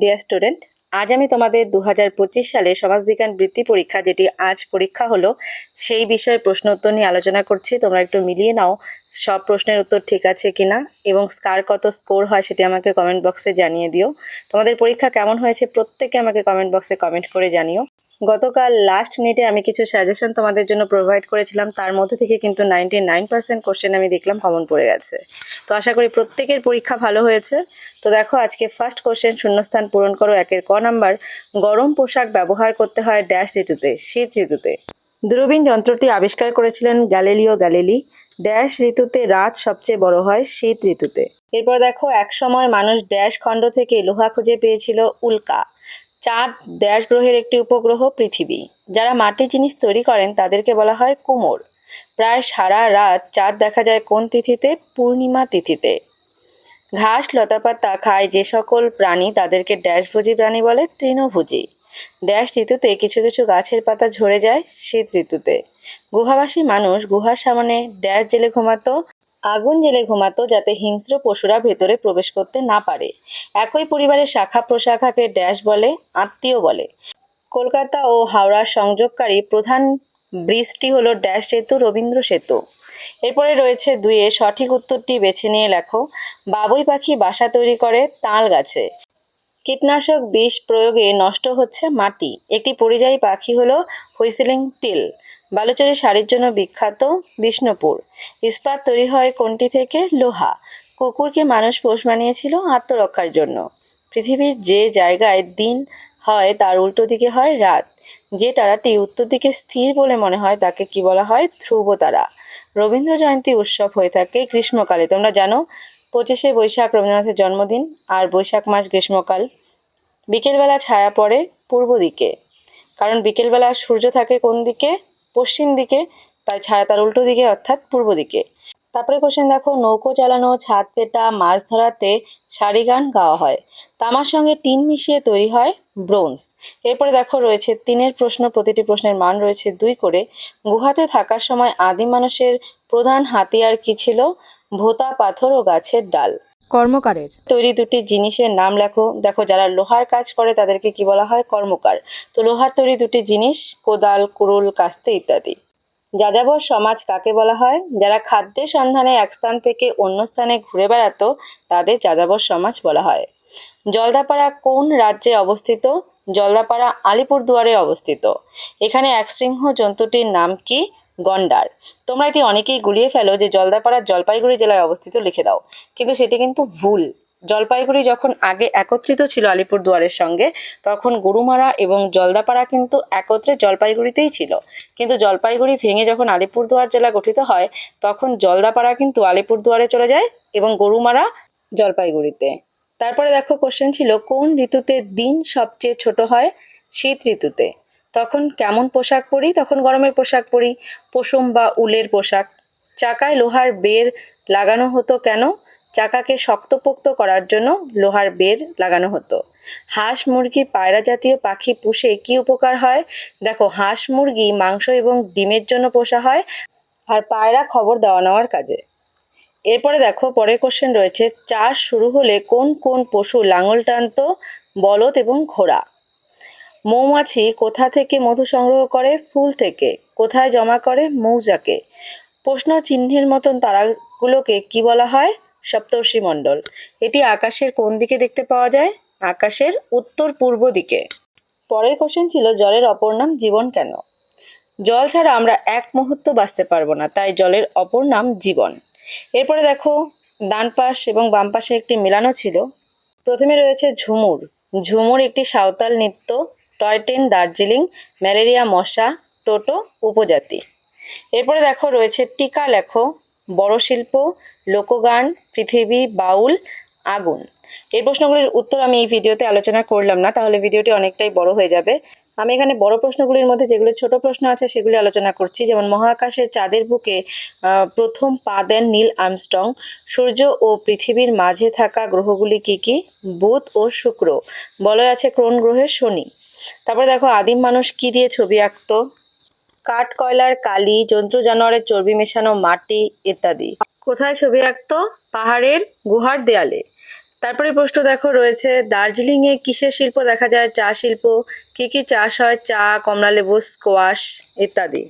Dear student আজ আমি তোমাদের দু হাজার পঁচিশ সালে সমাজবিজ্ঞান বৃত্তি পরীক্ষা, যেটি আজ পরীক্ষা হলো, সেই বিষয়ে প্রশ্ন উত্তর নিয়ে আলোচনা করছি। তোমরা একটু মিলিয়ে নাও, সব প্রশ্নের উত্তর ঠিক আছে কিনা, এবং স্কার কত স্কোর হয় সেটি আমাকে কমেন্ট বক্সে জানিয়ে দিও। তোমাদের পরীক্ষা কেমন হয়েছে প্রত্যেকে আমাকে কমেন্ট বক্সে কমেন্ট করে জানিও। গতকাল লাস্ট মিনিটে আমি কিছু সাজেশন তোমাদের জন্য প্রোভাইড করেছিলাম। তার মধ্যে থেকে কিন্তু নাইনটি নাইন পার্সেন্ট কোশ্চেন আমি দেখলাম কমন পড়ে গেছে। তো আশা করি প্রত্যেকের পরীক্ষা ভালো হয়েছে। তো দেখো, আজকে ফার্স্ট কোশ্চেন শূন্যস্থান পূরণ করো, একের ক নাম্বার। গরম পোশাক ব্যবহার করতে হয় ড্যাশ ঋতুতে, শীত ঋতুতে। দূরবীন যন্ত্রটি আবিষ্কার করেছিলেন গ্যালিলিও গ্যালিলি। ড্যাশ ঋতুতে রাত সবচেয়ে বড় হয় শীত ঋতুতে। এরপর দেখো এক সময় মানুষ ড্যাশ খণ্ড থেকে লোহা খুঁজে পেয়েছিল উল্কা। চাঁদ ড্যাশ গ্রহের একটি উপগ্রহ পৃথিবী। যারা মাটির জিনিস তৈরি করেন, তাদেরকে বলা হয় কুমোর। প্রায় সারা রাত চাঁদ দেখা যায় কোন তিথিতে? পূর্ণিমা তিথিতে। ঘাস, লতাপাতা খায় যে সকল প্রাণী, তাদেরকে ড্যাশভোজী প্রাণী বলে তৃণভোজী। ড্যাশ ঋতুতে কিছু কিছু গাছের পাতা ঝরে যায় শীত ঋতুতে। গুহাবাসী মানুষ গুহার সামনে ড্যাশ জেলে ঘুমাতো। আগুন জেলে ঘুমাতো যাতে হিংস্র পশুরা ভেতরে প্রবেশ করতে না পারে। একই পরিবারের শাখা প্রশাখাকে ড্যাশ বলে, আত্মীয় বলে। কলকাতা ও হাওড়ার সংযোগকারী প্রধান ব্রিজটি হলো ড্যাশ সেতু, রবীন্দ্র সেতু। এরপরে রয়েছে দুইয়ে সঠিক উত্তরটি বেছে নিয়ে লেখো, বাবুই পাখি বাসা তৈরি করে তাল গাছে। কীটনাশক বিষ প্রয়োগে নষ্ট হচ্ছে মাটি। একটি পরিযায়ী পাখি হলো হুইসেলিং টিল। বালুচরী শাড়ির জন্য বিখ্যাত বিষ্ণুপুর। ইস্পাত তৈরি হয় কোনটি থেকে? লোহা। কুকুরকে মানুষ পোষ মানিয়েছিল আত্মরক্ষার জন্য। পৃথিবীর যে জায়গায় দিন হয়, তার উল্টো দিকে হয় রাত। যে তারাটি উত্তর দিকে স্থির বলে মনে হয়, তাকে কি বলা হয়? ধ্রুব তারা। রবীন্দ্র জয়ন্তী উৎসব হয়ে থাকে গ্রীষ্মকালে। তোমরা জানো, পঁচিশে বৈশাখ রবীন্দ্রনাথের জন্মদিন আর বৈশাখ মাস গ্রীষ্মকাল। বিকেলবেলা ছায়া পড়ে পূর্ব দিকে। কারণ বিকেলবেলা সূর্য থাকে কোন দিকে? পশ্চিম দিকে, তাই ছায়া তার উল্টো দিকে অর্থাৎ পূর্ব দিকে। তারপরে কোশ্চেন দেখো, নৌকো চালানো, ছাদ পেটা, মাছ ধরাতে শাড়ি গান গাওয়া হয়। তামার সঙ্গে টিন মিশিয়ে তৈরি হয় ব্রোঞ্জ। এরপরে দেখো, রয়েছে তিনের প্রশ্ন, প্রতিটি প্রশ্নের মান রয়েছে দুই করে। গুহাতে থাকার সময় আদিম মানুষের প্রধান হাতিয়ার কি ছিল? ভোতা, পাথর ও গাছের ডাল। কর্মকারের। তৈরি দুটি জিনিসের নাম লেখো। দেখো, যারা লোহার কাজ করে তাদেরকে কি বলা হয়? কর্মকার। তো লোহার তৈরি দুটি জিনিস, কোদাল, কুড়ুল, কাস্তে ইত্যাদি। যাযাবর সমাজ কাকে বলা হয়? যারা খাদ্যের সন্ধানে এক স্থান থেকে অন্য স্থানে ঘুরে বেড়াতো, তাদের যাযাবর সমাজ বলা হয়। জলদাপাড়া কোন রাজ্যে অবস্থিত? জলদাপাড়া আলিপুরদুয়ারে অবস্থিত। এখানে এক সিংহ জন্তুটির নাম কি? গন্ডার। তোমরা এটি অনেকেই গুলিয়ে ফেলো যে জলদাপাড়া জলপাইগুড়ি জেলায় অবস্থিত লিখে দাও। কিন্তু সেটি কিন্তু ভুল। জলপাইগুড়ি যখন আগে একত্রিত ছিল আলিপুরদুয়ারের সঙ্গে, তখন গরুমারা এবং জলদাপাড়া কিন্তু একত্রে জলপাইগুড়িতেই ছিল। কিন্তু জলপাইগুড়ি ভেঙে যখন আলিপুরদুয়ার জেলা গঠিত হয়, তখন জলদাপাড়া কিন্তু আলিপুরদুয়ারে চলে যায় এবং গরুমারা জলপাইগুড়িতে। তারপরে দেখো কোশ্চেন ছিল, কোন ঋতুতে দিন সবচেয়ে ছোট হয়? শীত ঋতুতে। তখন কেমন পোশাক পরি? তখন গরমের পোশাক পরি। পশম বা উলের পোশাক। চাকায় লোহার বের লাগানো হতো কেন? চাকাকে শক্তপোক্ত করার জন্য লোহার বের লাগানো হতো। হাঁস মুরগি পায়রা জাতীয় পাখি পুষে কি উপকার হয়? দেখো, হাঁস মুরগি মাংস এবং ডিমের জন্য পোষা হয় আর পায়রা খবর দেওয়া নেওয়ার কাজে। এরপরে দেখো, পরের কোশ্চেন রয়েছে, চাষ শুরু হলে কোন কোন পশু লাঙল টানতো, বলদ এবং ঘোড়া? মৌমাছি কোথা থেকে মধু সংগ্রহ করে? ফুল থেকে। কোথায় জমা করে? মৌজাকে। প্রশ্ন চিহ্নের মতন তারাগুলোকে কি বলা হয়? সপ্তর্ষি মণ্ডল। এটি আকাশের কোন দিকে দেখতে পাওয়া যায়? আকাশের উত্তর পূর্ব দিকে। পরের কোশ্চেন ছিল, জলের অপর নাম জীবন কেন? জল ছাড়া আমরা এক মুহূর্ত বাঁচতে পারব না, তাই জলের অপর নাম জীবন। এরপরে দেখো, ডান পাশ এবং বাম পাশে একটি মেলানো ছিল। প্রথমে রয়েছে ঝুমুর। ঝুমুর একটি সাঁওতাল নৃত্য। টয় ট্রেন দার্জিলিং, ম্যালেরিয়া, মশা, টোটো, উপজাতি। এরপরে দেখো রয়েছে টিকা লেখো, বড় শিল্প, লোকগান, পৃথিবী, বাউল, আগুন। এই প্রশ্নগুলির উত্তর আমি এই ভিডিওতে আলোচনা করলাম না, তাহলে ভিডিওটি অনেকটাই বড় হয়ে যাবে। আমি এখানে বড় প্রশ্নগুলির মধ্যে যেগুলো ছোট প্রশ্ন আছে সেগুলি আলোচনা করছি। যেমন মহাকাশে চাঁদের বুকে প্রথম পা দেন নীল আর্মস্ট্রং। সূর্য ও পৃথিবীর মাঝে থাকা গ্রহগুলি কি কি? বুধ ও শুক্র। বলয় আছে ক্রোন গ্রহের শনি? তারপরে দেখো, আদিম মানুষ কি দিয়ে ছবি আঁকতো? কাঠ, কয়লার কালি, জন্তু, জানোয়ারের চর্বি মেশানো মাটি ইত্যাদি। কোথায় ছবি আঁকতো? পাহাড়ের গুহার দেয়ালে। তারপরে প্রশ্ন দেখো, রয়েছে দার্জিলিংয়ে কিসের শিল্প দেখা যায়? চা শিল্প, কি কি চাষ হয়? চা, কমলালেবু, স্কোয়াশ ইত্যাদি।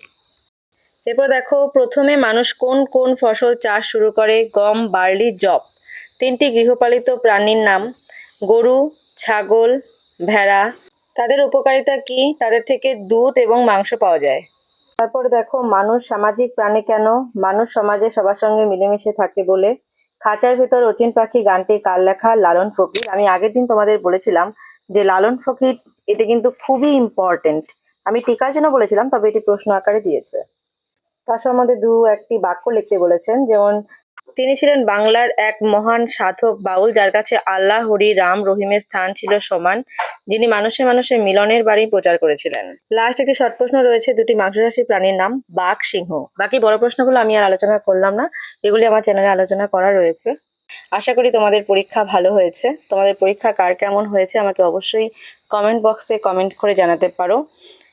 এরপর দেখো, প্রথমে মানুষ কোন কোন ফসল চাষ শুরু করে? গম, বার্লি জব তিনটি গৃহপালিত প্রাণীর নাম। গরু, ছাগল, ভেড়া তাদের উপকারিতা কি? তাদের থেকে দুধ এবং মাংস পাওয়া যায়। তারপর দেখো, মানুষ সামাজিক প্রাণী কেন? মানুষ সমাজে সবার সঙ্গে মিলেমিশে থাকে বলে। খাঁচার ভিতর অচিন পাখি গানটি কার লেখা লালন ফকির। আমি আগের দিন তোমাদের বলেছিলাম যে লালন ফকির, এটা কিন্তু খুবই ইম্পর্টেন্ট আমি টিকার জন্য বলেছিলাম, তবে এটি প্রশ্ন আকারে দিয়েছে। তার সম্বন্ধে দু একটি বাক্য লিখতে বলেছেন, যেমন তিনি ছিলেন বাংলার এক মহান সাধক বাউল, যার কাছে আল্লাহ হরি রাম রহিমের স্থান ছিল সমান, যিনি মানুষে মানুষে মিলনের বাড়ি প্রচার করেছিলেন। লাস্ট একটি শর্ট প্রশ্ন রয়েছে, দুটি মাংসাশী প্রাণীর নাম বাঘ, সিংহ। বাকি বড় প্রশ্নগুলো আমি আর আলোচনা করলাম না, এগুলি আমার চ্যানেলে আলোচনা করা রয়েছে। আশা করি তোমাদের পরীক্ষা ভালো হয়েছে। তোমাদের পরীক্ষা কার কেমন হয়েছে আমাকে অবশ্যই কমেন্ট বক্সে কমেন্ট করে জানাতে পারো।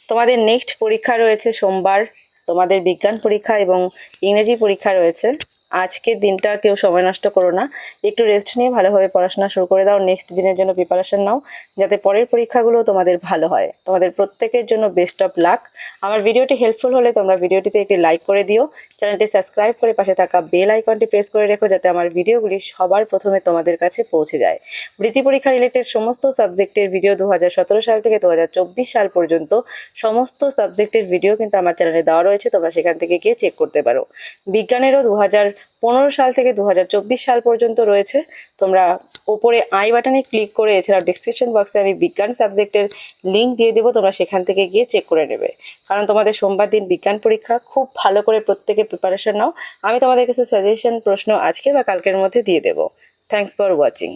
তোমাদের নেক্সট পরীক্ষা রয়েছে সোমবার। তোমাদের বিজ্ঞান পরীক্ষা এবং ইংরেজি পরীক্ষা রয়েছে। আজকের দিনটা কেউ সময় নষ্ট করো না। একটু রেস্ট নিয়ে ভালোভাবে পড়াশোনা শুরু করে দাও। নেক্সট দিনের জন্য প্রিপারেশন নাও, যাতে পরের পরীক্ষাগুলো তোমাদের ভালো হয়। তোমাদের প্রত্যেকের জন্য বেস্ট অফ লাক আমার ভিডিওটি হেল্পফুল হলে তোমরা ভিডিওটিতে একটি লাইক করে দিও। চ্যানেলটি সাবস্ক্রাইব করে পাশে থাকা বেল আইকনটি প্রেস করে রেখো, যাতে আমার ভিডিওগুলি সবার প্রথমে তোমাদের কাছে পৌঁছে যায়। বৃত্তি পরীক্ষা রিলেটেড সমস্ত সাবজেক্টের ভিডিও দু হাজার সতেরো সাল থেকে দু হাজার চব্বিশ সাল পর্যন্ত সমস্ত সাবজেক্টের ভিডিও কিন্তু আমার চ্যানেলে দেওয়া রয়েছে। তোমরা সেখান থেকে গিয়ে চেক করতে পারো। বিজ্ঞানেরও দু পনেরো সাল থেকে দু হাজার চব্বিশ সাল পর্যন্ত রয়েছে। তোমরা ওপরে আই বাটনে ক্লিক করে এছাড়াও ডিসক্রিপশন বক্সে আমি বিজ্ঞান সাবজেক্টের লিঙ্ক দিয়ে দেবো, তোমরা সেখান থেকে গিয়ে চেক করে নেবে। কারণ তোমাদের সোমবার দিন বিজ্ঞান পরীক্ষা, খুব ভালো করে প্রত্যেকে প্রিপারেশন নাও। আমি তোমাদের কিছু সাজেশন প্রশ্ন আজকে বা কালকের মধ্যে দিয়ে দেবো। Thanks for watching